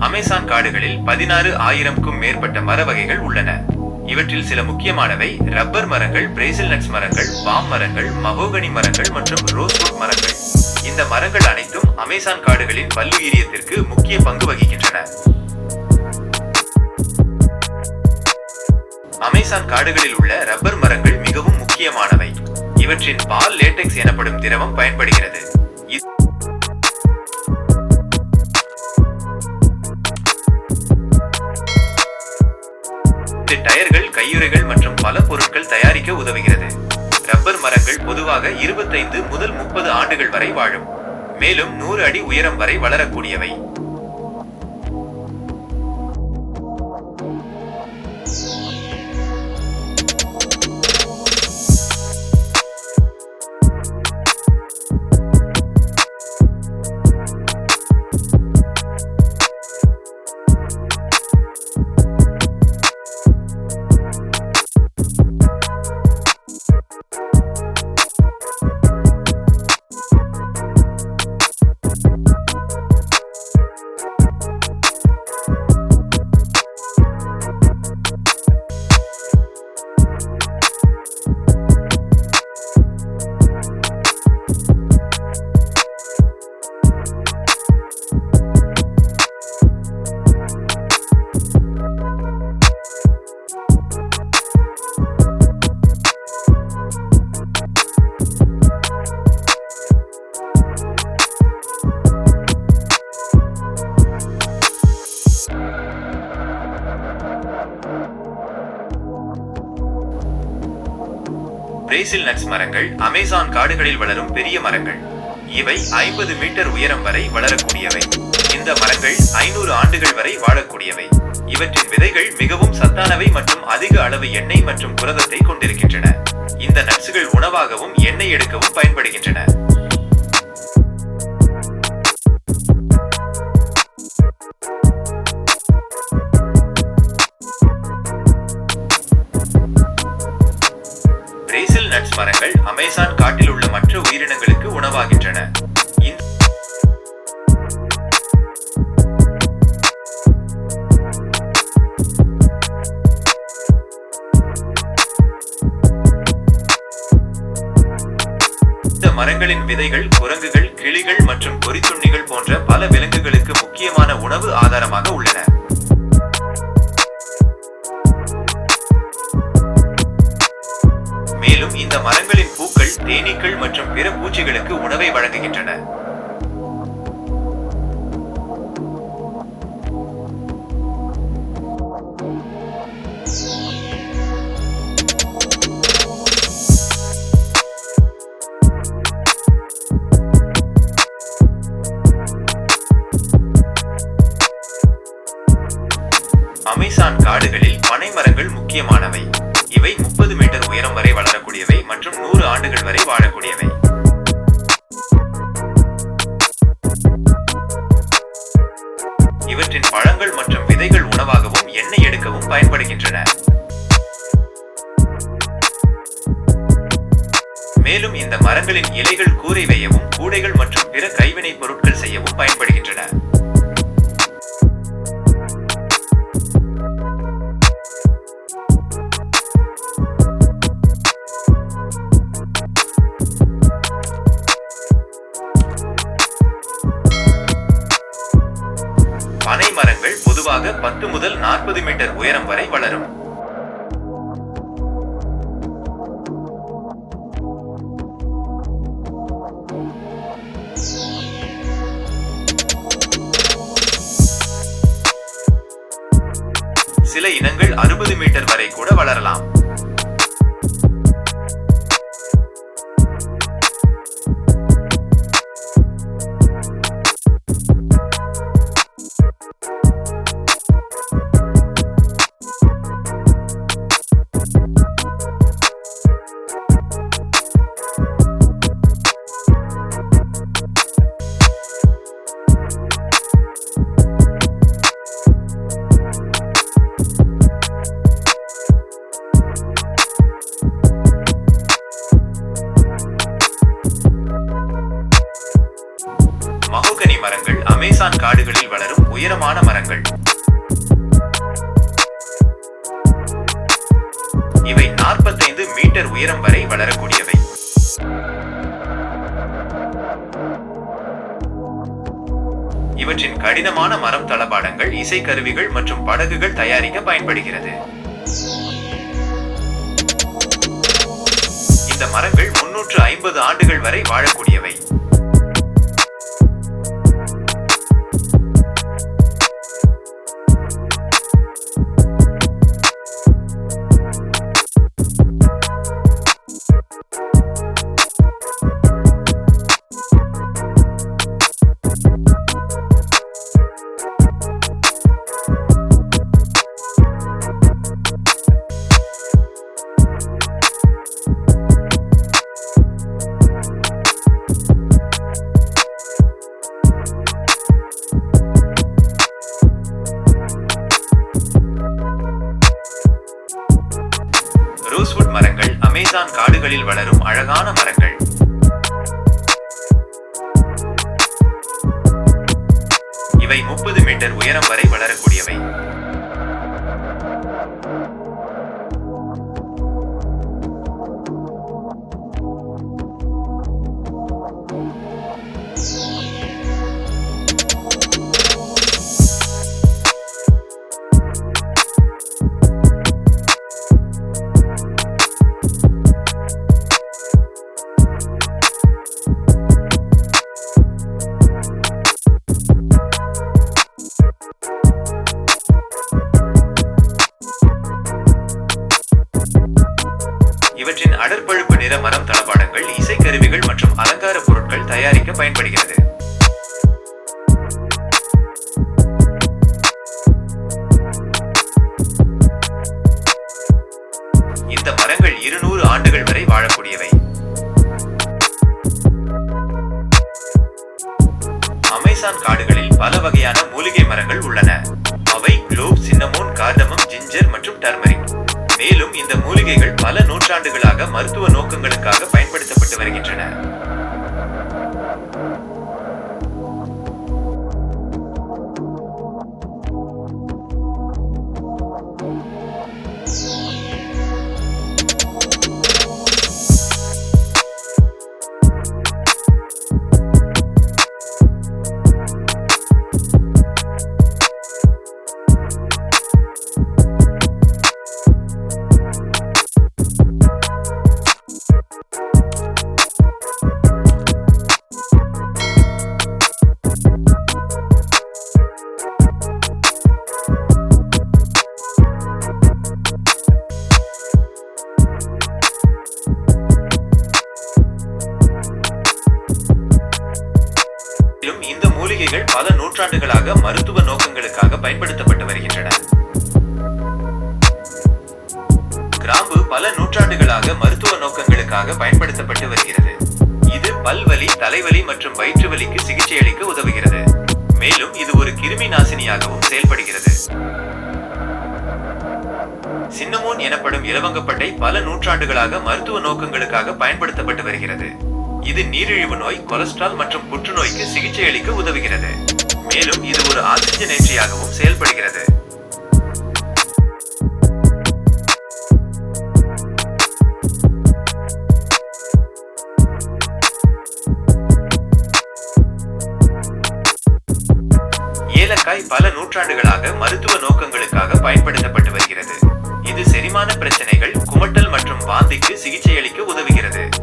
Amazon காடுகளில் பதினாறு ஆயிரம்க்கும் மேற்பட்ட மர வகைகள் உள்ளன. இவற்றில் சில முக்கியமானவை ரப்பர் மரங்கள் பிரேசில் நட்ஸ் மரங்கள் பாம் மரங்கள் மகோகனி மரங்கள் மற்றும் ரோஸ்வுட் மரங்கள். இந்த மரங்கள் அனைத்தும் அமேசான் காடுகளின் பல்லுயிரியத்திற்கு முக்கிய பங்கு வகிக்கின்றன. அமேசான் காடுகளில் உள்ள ரப்பர் மரங்கள் மிகவும் முக்கியமானவை. இவற்றின் பால் லேட்டெக்ஸ் எனப்படும் திரவம் பயன்படுகிறது. இது டயர்கள் கையுறைகள் மற்றும் பல பொருட்கள் தயாரிக்க உதவுகிறது. ரப்பர் மரங்கள் பொதுவாக இருபத்தைந்து முதல் முப்பது ஆண்டுகள் வரை வாழும். மேலும் நூறு அடி உயரம் வரை வளரக்கூடியவை. பிரேசில் நட்ஸ் மரங்கள் அமேசான் காடுகளில் வளரும் பெரிய மரங்கள். இவை ஐம்பது மீட்டர் உயரம் வரை வளரக்கூடியவை. இந்த மரங்கள் ஐநூறு ஆண்டுகள் வரை வாழக்கூடியவை. இவற்றின் விதைகள் மிகவும் சத்தானவை மற்றும் அதிக அளவு எண்ணெய் மற்றும் புரதத்தை கொண்டிருக்கின்றன. இந்த நட்ஸுகள் உணவாகவும் எண்ணெய் எடுக்கவும் பயன்படுகின்றன. மரங்கள் அமேசான் காட்டில் உள்ள மற்ற உயிரினங்களுக்கு உணவாகின்றன. இந்த மரங்களின் விதைகள் குரங்குகள் கிளிகள் மற்றும் பொறித்துண்ணிகள் போன்ற பல விலங்குகளுக்கு முக்கியமான உணவு ஆதாரமாக உள்ளன. தேனீக்கள் மற்றும் பிற பூச்சிகளுக்கு உணவை வழங்குகின்றன. அமேசான் காடுகளில் பனை மரங்கள் முக்கியமானவை. இவை முப்பது மீட்டர் உயரம் வரை வளரக்கூடியவை மற்றும் நூறு ஆண்டுகள் வரை வாழக்கூடியவை. இவற்றின் பழங்கள் மற்றும் விதைகள் உணவாகவும் எண்ணெய் எடுக்கவும் பயன்படுகின்றன. மேலும் இந்த மரங்களின் இலைகள் கூரை வையவும் கூடைகள் மற்றும் பிற கைவினைப் பொருட்கள் செய்யவும் பயன்படுகின்றன. பத்து முதல் நாற்பது மீட்டர் உயரம் வரை வளரும். சில இனங்கள் அறுபது மீட்டர் வரை கூட வளரலாம். இவற்றின் கடினமான மரம் தளபாடங்கள் இசைக்கருவிகள் மற்றும் படகுகள் தயாரிக்க பயன்படுகிறது. இந்த மரங்கள் முன்னூற்று ஐம்பது ஆண்டுகள் வரை வாழக்கூடியவை. இவை முப்பது மீட்டர் உயரம் வரை வளரக்கூடியவை. நிற மரம் தளபாடங்கள் இசைக்கருவிகள் மற்றும் அலங்கார பொருட்கள் தயாரிக்க பயன்படுகிறது. இந்த மரங்கள் இருநூறு ஆண்டுகள் வரை வாழக்கூடியவை. அமேசான் காடுகளில் பல வகையான மூலிகை மரங்கள் உள்ளன. அவை குளோப் சின்னமோன் கார்டமம் ஜிஞ்சர் மற்றும் டர்மரிக் இந்த மூலிகைகள் பல நூற்றாண்டுகளாக மருத்துவ நோக்கங்களுக்காக பயன்படுத்தப்பட்டு வருகின்றன. இந்த பல நூற்றாண்டுகளாக மருத்துவ நோக்கங்களுக்காக பயன்படுத்தப்பட்டு வருகின்றன கிராம்பு பல நூற்றாண்டுகளாக மருத்துவ நோக்கங்களுக்காக பயன்படுத்தப்பட்டு வருகிறது. இது பல்வலி தலைவலி மற்றும் வயிற்று வலிக்கு சிகிச்சை அளிக்க உதவுகிறது. மேலும் இது ஒரு கிருமி நாசினியாகவும் செயல்படுகிறது. சின்னமோன் எனப்படும் இலவங்கப்பட்டை பல நூற்றாண்டுகளாக மருத்துவ நோக்கங்களுக்காக பயன்படுத்தப்பட்டு வருகிறது. இது நீரிழிவு நோய் கொலஸ்ட்ரால் மற்றும் புற்றுநோய்க்கு சிகிச்சை அளிக்க உதவுகிறது. மேலும் இது ஒரு ஆக்சிஜனேற்றியாகவும் செயல்படுகிறது. ஏலக்காய் பல நூற்றாண்டுகளாக மருத்துவ நோக்கங்களுக்காக பயன்படுத்தப்பட்டு வருகிறது. இது செரிமான பிரச்சனைகள் குமட்டல் மற்றும் வாந்திக்கு சிகிச்சை அளிக்க உதவுகிறது.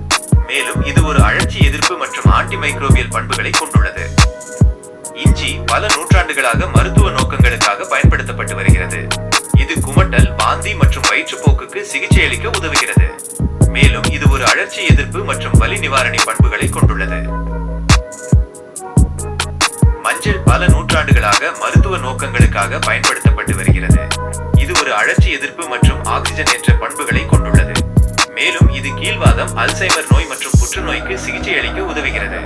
மேலும் இது ஒரு அழற்சி எதிர்ப்பு மற்றும் ஆன்டிமைக்ரோபியல் பண்புகளை கொண்டுள்ளது. இஞ்சி பல நூற்றாண்டுகளாக மருத்துவ நோக்கங்களுக்காக பயன்படுத்தப்பட்டு வருகிறது. இது குமட்டல் வாந்தி மற்றும் வயிற்றுப்போக்குக்கு சிகிச்சை அளிக்க உதவுகிறது. மேலும் இது ஒரு அழற்சி எதிர்ப்பு மற்றும் வலி நிவாரணி பண்புகளை கொண்டுள்ளது. மஞ்சள் பல நூற்றாண்டுகளாக மருத்துவ நோக்கங்களுக்காக பயன்படுத்தப்பட்டு வருகிறது. இது ஒரு அழற்சி எதிர்ப்பு மற்றும் ஆக்சிஜனேற்ற பண்புகளை கொண்டுள்ளது. மேலும் இது கீழ்வாதம் அல்சைமர் நோய் மற்றும் புற்றுநோய்க்கு சிகிச்சை அளிக்க உதவுகிறது.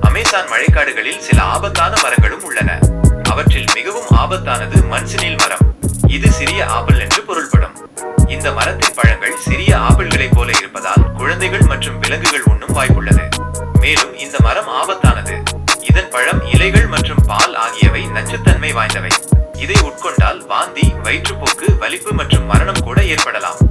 அமேசான் மழைக்காடுகளில் சில ஆபத்தான மரங்களும் உள்ளன. அவற்றில் மிகவும் ஆபத்தானது மண்சினில் குழந்தைகள் மற்றும் விலங்குகள் உண்ணும் வாய்ப்புள்ளது. மேலும் இந்த மரம் ஆபத்தானது. இதன் பழம் இலைகள் மற்றும் பால் ஆகியவை நச்சுத்தன்மை வாய்ந்தவை. இதை உட்கொண்டால் வாந்தி வயிற்றுப்போக்கு வலிப்பு மற்றும் மரணம் கூட ஏற்படலாம்.